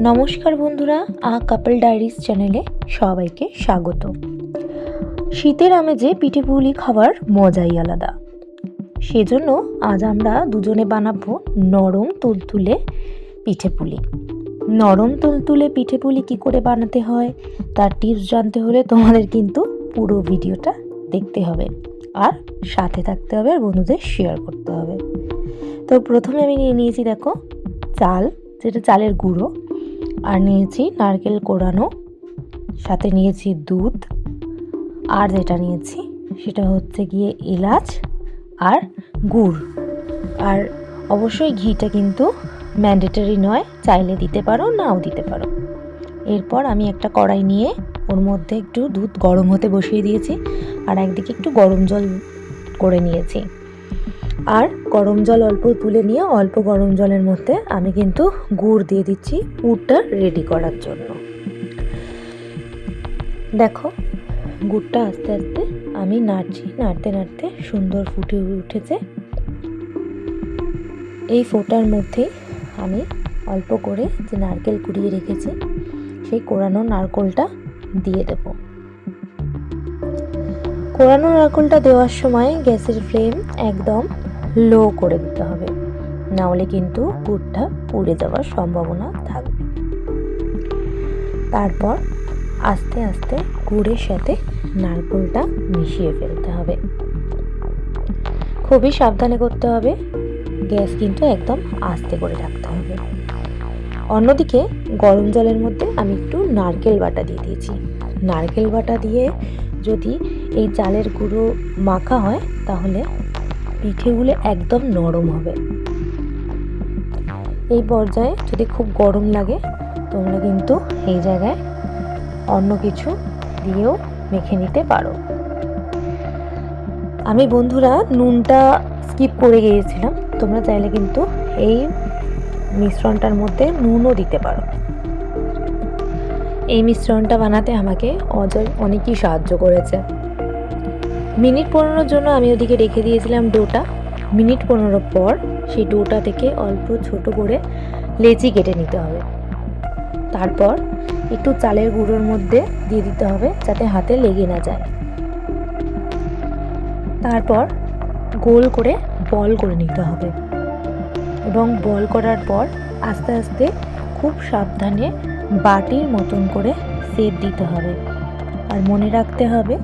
নমস্কার বন্ধুরা, আ কাপল ডায়েরিজ চ্যানেলে সবাইকে স্বাগত। শীতের আমেজে পিঠে পুলি খাবার মজাই আলাদা। সেজন্য আজ আমরা দুজনে বানাবো নরম তুলতুলে পিঠে পুলি নরম তুলতুলে পিঠে পুলি কী করে বানাতে হয়, তার টিপস জানতে হলে তোমাদের কিন্তু পুরো ভিডিওটা দেখতে হবে। আর সাথে থাকতে হবে আর বন্ধুদের শেয়ার করতে হবে। তো প্রথমে আমি নিয়ে নিয়েছি দেখো, চাল যেটা চালের গুঁড়ো। আর নিয়েছি নারকেল কোড়ানো সাথে নিয়েছি দুধ, আর যেটা নিয়েছি সেটা হচ্ছে গিয়ে এলাচ আর গুড়। আর অবশ্যই ঘিটা কিন্তু ম্যান্ডেটরি নয়, চাইলে দিতে পারো, নাও দিতে পারো। এরপর আমি একটা কড়াই নিয়ে ওর মধ্যে একটু দুধ গরম হতে বসিয়ে দিয়েছি, আর একদিকে একটু গরম জল করে নিয়েছি। আর গরম জল অল্প তুলে নিয়ে অল্প গরম জলের মধ্যে আমি কিন্তু গুড় দিয়ে দিচ্ছি পুরটা রেডি করার জন্য। দেখো, গুড়টা আস্তে আস্তে আমি নাড়ছি, নাড়তে নাড়তে সুন্দর ফুটে উঠেছে। এই ফোটার মধ্যে আমি অল্প করে যে নারকেল কুড়িয়ে রেখেছি, সেই কোরানো নারকেলটা দিয়ে দেব। কোরানো নারকেলটা দেওয়ার সময় গ্যাসের ফ্লেম একদম লো করে দিতে হবে। না হলে কিন্তু গুড়টা পুড়ে যাওয়ার সম্ভাবনা থাকবে। তারপর আস্তে আস্তে গুড়ের সাথে নারকেলটা মিশিয়ে ফেলতে হবে। খুবই সাবধানে করতে হবে। গ্যাস কিন্তু একদম আস্তে করে রাখতে হবে। অন্যদিকে গরম জলের মধ্যে আমি একটু নারকেল বাটা দিয়ে দিয়েছি। নারকেল বাটা দিয়ে যদি এই চালের গুঁড়ো মাখা হয়, তাহলে পিঠেগুলো একদম নরম হবে। এই পর্যায়ে যদি খুব গরম লাগে, তোমরা কিন্তু এই জায়গায় অন্য কিছু দিয়েও মেখে নিতে পারো। আমি বন্ধুরা নুনটা স্কিপ করে গিয়েছিলাম, তোমরা চাইলে কিন্তু এই মিশ্রণটার মধ্যে নুনও দিতে পারো। এই মিশ্রণটা বানাতে আমাকে অজয় অনেকই সাহায্য করেছে। মিনিট পনেরোর জন্য আমি ওদিকে রেখে দিয়েছিলাম ডোটা। মিনিট পনেরো পর সেই ডোটা থেকে অল্প ছোট করে লেচি কেটে নিতে হবে। তারপর একটু চালের গুঁড়োর মধ্যে দিয়ে দিতে হবে যাতে হাতে লেগে না যায়। তারপর গোল করে বল করে নিতে হবে এবং বল করার পর আস্তে আস্তে খুব সাবধানে বাটির মতন করে সেপ দিতে হবে। আর মনে রাখতে হবে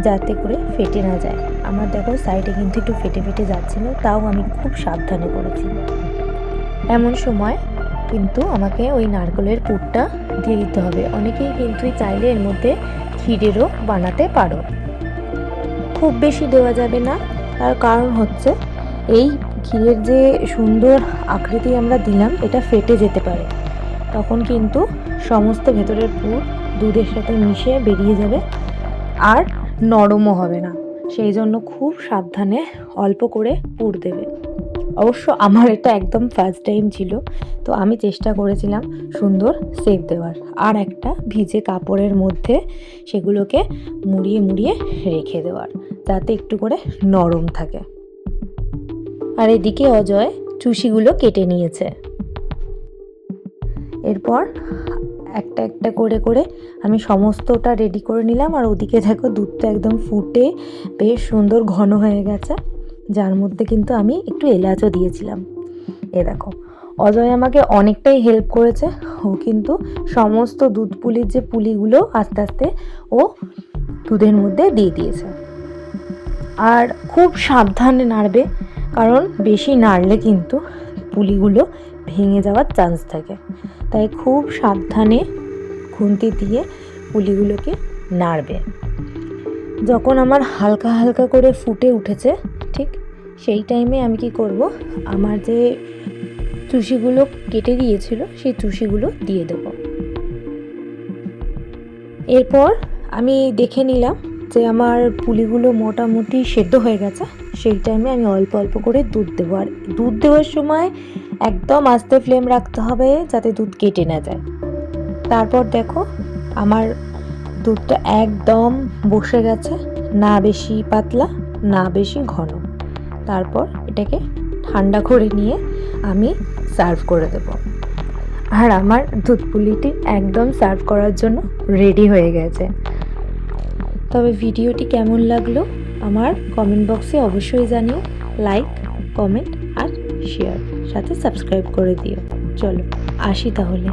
যাতে করে ফেটে না যায়। আমার দেখো সাইডে কিন্তু একটু ফেটে ফেটে যাচ্ছিল, তাও আমি খুব সাবধানে করেছি। এমন সময় কিন্তু আমাকে ওই নারকেলের পুরটা দিয়ে দিতে হবে। অনেকেই কিন্তু চাইলে এর মধ্যে ক্ষীরেরও বানাতে পারো। খুব বেশি দেওয়া যাবে না। তার কারণ হচ্ছে এই ক্ষীরের যে সুন্দর আকৃতি আমরা দিলাম, এটা ফেটে যেতে পারে। তখন কিন্তু সমস্ত ভেতরের পুর দুধের সাথে মিশে বেরিয়ে যাবে। আর নরমও হবে না। সেই জন্য খুব সাবধানে অল্প করে পুর দেবে। অবশ্য আমার এটা একদম ফার্স্ট টাইম ছিল, তো আমি চেষ্টা করেছিলাম সুন্দর সেপ দেওয়ার। আর একটা ভিজে কাপড়ের মধ্যে সেগুলোকে মুড়িয়ে মুড়িয়ে রেখে দেওয়ার, যাতে একটু করে নরম থাকে। আর এদিকে অজয় চুষিগুলো কেটে নিয়েছে। এরপর একটা একটা করে করে আমি সমস্তটা রেডি করে নিলাম। আর ওদিকে দেখো দুধটা একদম ফুটে বেশ সুন্দর ঘন হয়ে গেছে, যার মধ্যে কিন্তু আমি একটু এলাচও দিয়েছিলাম। এ দেখো, অজয় আমাকে অনেকটাই হেল্প করেছে। ও কিন্তু সমস্ত দুধ পুলির যে পুলিগুলো আস্তে আস্তে ও দুধের মধ্যে দিয়ে দিয়েছে। আর খুব সাবধানে নাড়বে, কারণ বেশি নাড়লে কিন্তু পুলিগুলো ভেঙে যাওয়ার চান্স থাকে। তাই খুব সাবধানে খুন্তি দিয়ে পুলিগুলোকে নাড়বে। যখন আমার হালকা হালকা করে ফুটে উঠেছে, ঠিক সেই টাইমে আমি কি করব? আমার যে চুষিগুলো কেটে দিয়েছিল, সেই চুষিগুলো দিয়ে দেব। এরপর আমি দেখে নিলাম যে আমার পুলিগুলো মোটামুটি সেদ্ধ হয়ে গেছে, সেই টাইমে আমি অল্প অল্প করে দুধ দেবো। আর দুধ দেওয়ার সময় একদম আস্তে ফ্লেম রাখতে হবে যাতে দুধ কেটে না যায়। তারপর দেখো, আমার দুধটা একদম বসে গেছে, না বেশি পাতলা, না বেশি ঘন। তারপর এটাকে ঠান্ডা করে নিয়ে আমি সার্ভ করে দেব। আর আমার দুধ পুলিটি একদম সার্ভ করার জন্য রেডি হয়ে গেছে। তবে ভিডিওটি কেমন লাগল আমার কমেন্ট বক্সে অবশ্যই জানিও। লাইক কমেন্ট আর শেয়ার সাথে সাবস্ক্রাইব করে দিও। চলো, আসি তাহলে।